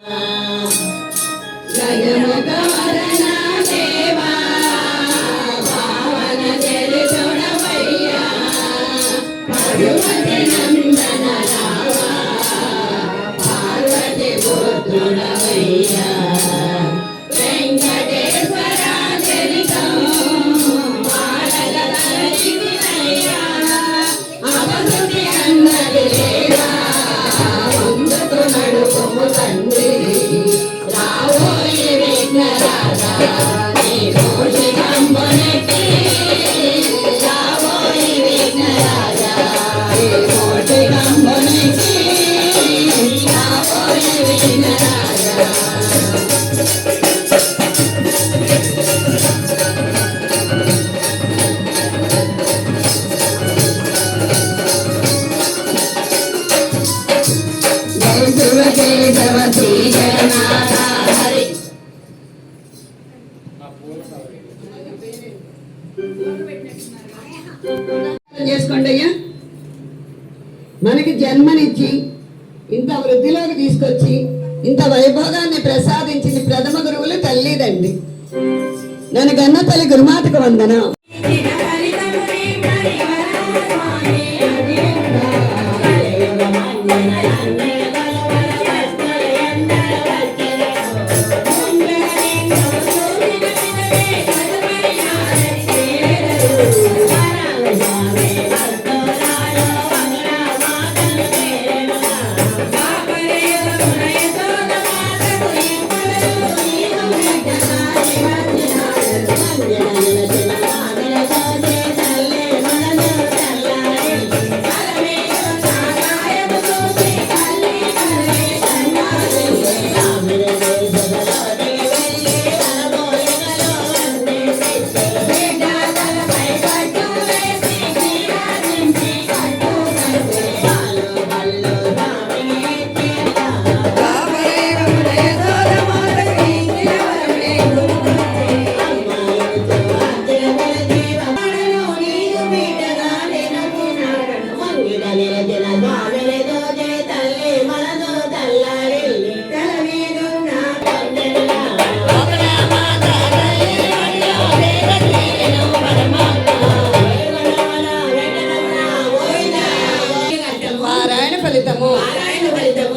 Uh... మనకి జన్మనిచ్చి ఇంత వృద్ధిలోకి తీసుకొచ్చి ఇంత వైభోగాన్ని ప్రసాదించింది ప్రథమ గురువులు తల్లిదండి నన్ను గన్న తల్లి గురుమాతకు వందన.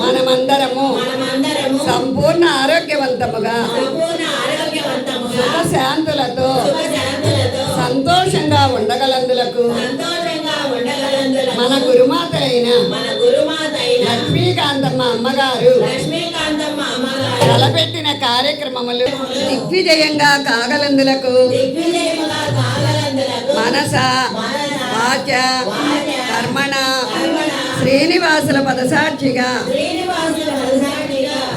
మనమందరము మనమందరము సంపూర్ణ ఆరోగ్యవంతముగా సుఖ శాంతులతో సంతోషంగా ఉండగలందులకు అయిన మన గురుమాత అయిన లక్ష్మీకాంతమ్మ అమ్మగారు. లక్ష్మీకాంతమ్మ అమ్మగారు. తలపెట్టిన కార్యక్రమములు దిగ్విజయంగా కాగలందులకు మనస వాచ కర్మణ శ్రీనివాసుల పదసాక్షిగా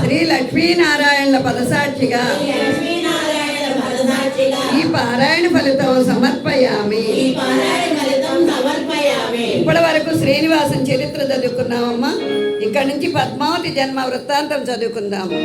శ్రీ లక్ష్మీనారాయణల పదసాక్షిగా లక్ష్మీనారాయణ పదసాక్షిగా. ఈ పారాయణ ఫలితం సమర్పయామి ఈ పారాయణ ఫలితం సమర్పయామి ఇప్పటి వరకు శ్రీనివాసం చరిత్ర చదువుకున్నామమ్మా. ఇక్కడ నుంచి పద్మావతి జన్మ వృత్తాంతం చదువుకుందాము.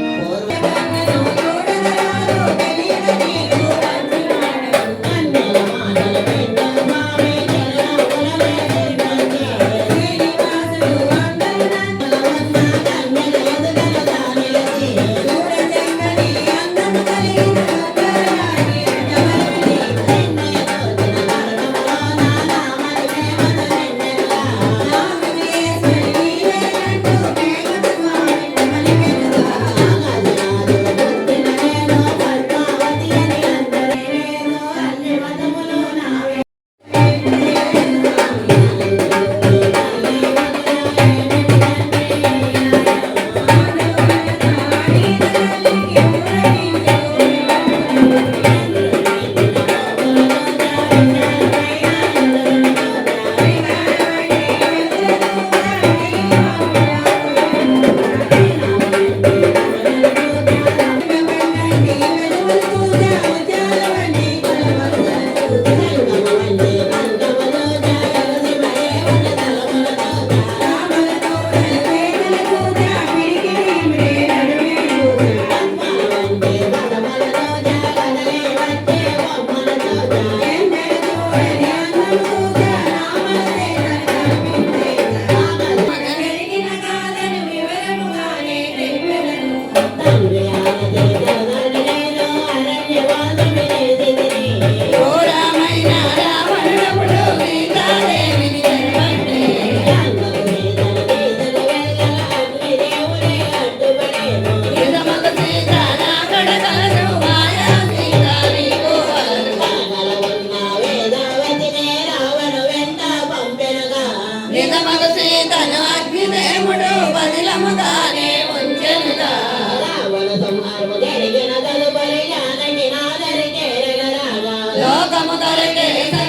どこも取れて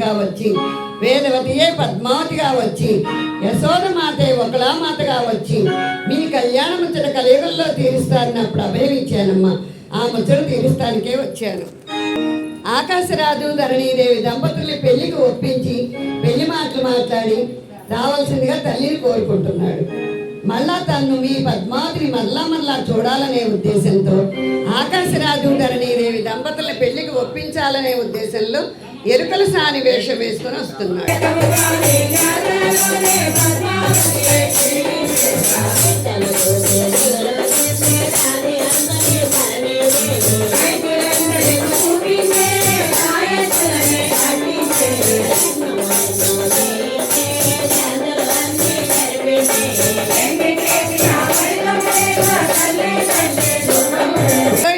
శ్రీనివాసునిగా వచ్చి వేదవతియే పద్మావతిగా వచ్చి యశోదమాతై ఒకలా మాతగా వచ్చి మీ కళ్యాణ ముచ్చట కలియుగంలో తీరుస్తానప్పుడు అభయం ఇచ్చానమ్మా. ఆ ముచ్చట తీరుస్తానికే వచ్చాను. ఆకాశరాజు ధరణీదేవి దంపతుల్ని పెళ్ళికి ఒప్పించి పెళ్ళి మాటలు మాట్లాడి రావాల్సిందిగా తల్లిని కోరుకుంటున్నాడు. మళ్ళా తన్ను మీ పద్మావతిని మళ్ళా మళ్ళా చూడాలనే ఉద్దేశంతో ఆకాశరాజు ధరణీదేవి దంపతుల పెళ్ళికి ఒప్పించాలనే ఉద్దేశంలో ఎరుకల సాని వేషం వేసుకొని వస్తున్నాడు.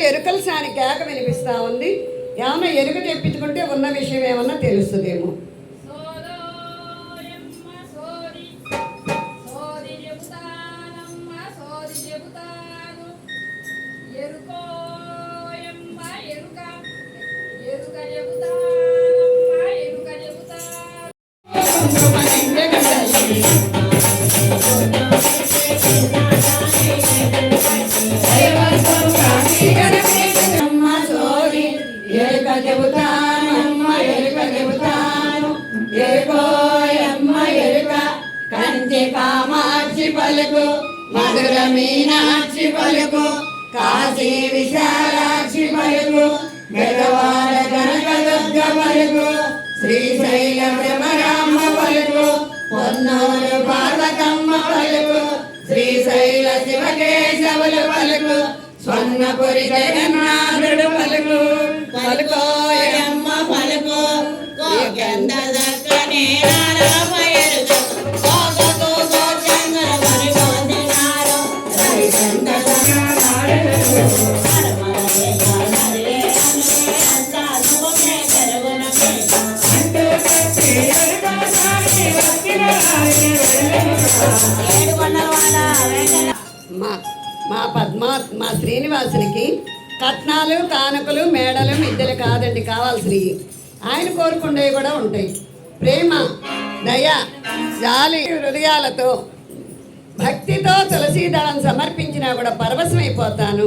ఎరుకల సాని కేక వినిపిస్తా ఉంది. ఏమన్నా ఎరుక తెప్పించుకుంటే ఉన్న విషయం ఏమన్నా తెలుస్తుందేమో. మీనాక్షి పలుకు కాశీ విశాలాక్షి పలుకు మెగవాడ కనక దుర్గ పలుకు శ్రీశైల బ్రహ్మరామ పలుకు పొన్నూరు పార్వతమ్మ పలుకు శ్రీశైల శివకేశవులు పలుకు స్వర్ణపురి జగన్నాథుడు పలుకు పలుకోయమ్మ పలుకు గంధ దక్కనే నారాయణ శ్రీనివాసునికి కట్నాలు కానుకలు మేడలు మిద్దెలు కాదండి కావాల్సినవి. ఆయన కోరుకుండేవి కూడా ఉంటాయి. ప్రేమ దయ జాలి హృదయాలతో భక్తితో తులసీ దళం సమర్పించినా కూడా పరవశమైపోతాను.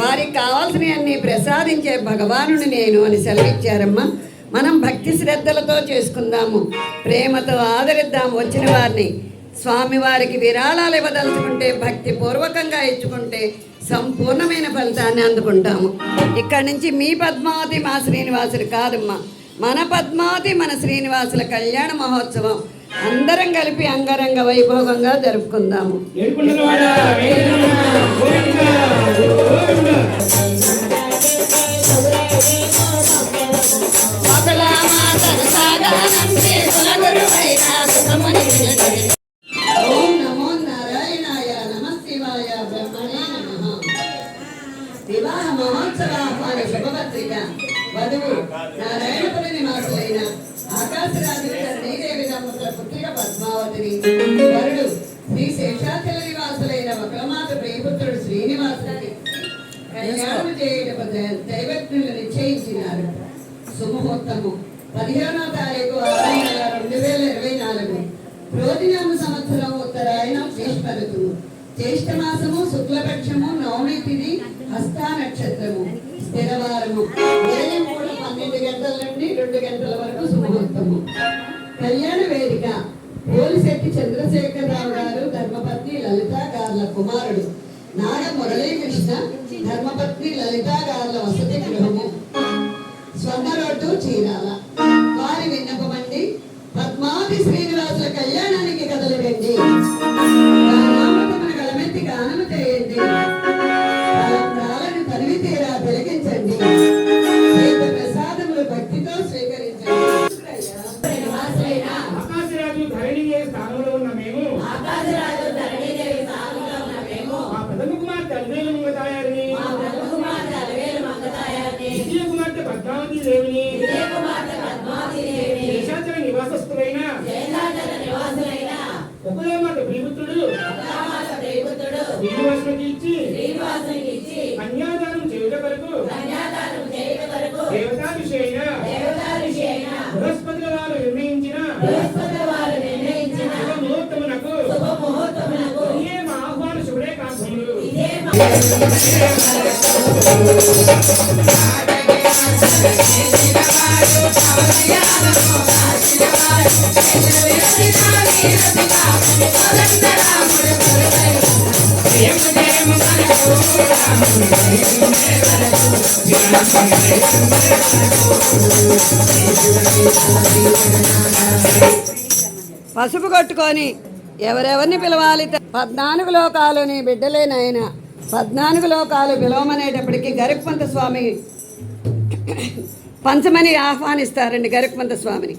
వారికి కావాల్సినవన్నీ ప్రసాదించే భగవానుని నేను అని సెలవిచ్చారమ్మా. మనం భక్తి శ్రద్ధలతో చేసుకుందాము. ప్రేమతో ఆదరిద్దాం వచ్చిన వారిని. స్వామివారికి విరాళాలు ఇవ్వదలుచుకుంటే భక్తి పూర్వకంగా ఇచ్చుకుంటే సంపూర్ణమైన ఫలితాన్ని అందుకుంటాము. ఇక్కడి నుంచి మీ పద్మావతి మా శ్రీనివాసులు కాదమ్మా. మన పద్మావతి మన శ్రీనివాసుల కళ్యాణ మహోత్సవం అందరం కలిపి అంగరంగ వైభోగంగా జరుపుకుందాము. ఒకలామాతను కళ్యాణం చేయటకు దైవజ్ఞులు నిశ్చయించినారు. శుభముహూర్తము పదిహేనో తారీఖు ఆరో నెల రెండు వేల ఇరవై నాలుగు. రోజునామ సంవత్సరం ఉత్తరాయణం గ్రీష్మ ఋతువు జ్యేష్ఠ మాసము శుక్లపక్షము నవమి తిథి హస్తా నక్షత్రము. స్థిరవారము ఉదయం కూడా పన్నెండు గంటల నుండి రెండు గంటల వరకు శుభముహూర్తము కళ్యాణ వేదిక. పోలిశెట్టి చంద్రశేఖరరావు గారు ధర్మపత్ని లలిత గార్ల కుమారుడు. నాగ మురళీకృష్ణ ధర్మపత్ని లలితా గార్ల వసతి గృహము. స్వర్ణ రోడ్డు చీరాల. వారి విన్నపమండి పద్మావతి శ్రీనివాసుల కళ్యాణానికి కదలరండి గానామృతమును గలమెత్తి గానము చేయండి. ప్రేమితుడు. శ్రీనివాసునికి కన్యాదానం చేయుట వరకు దేవతాభిషేణ బృహస్పతుల వారు నిర్ణయించిన శుభముహూర్తమునకు ఇదే మా ఆహ్వాన శుభ్రే కాశములు పసుపు కొట్టుకొని ఎవరెవరిని పిలవాలి? పద్నాలుగు లోకాలు నీ బిడ్డలే పద్నాలుగు లోకాలు పిలవమనేటప్పటికీ గరిపంత స్వామి పంచమని ఆహ్వానిస్తారండి గరుక్మంత స్వామిని.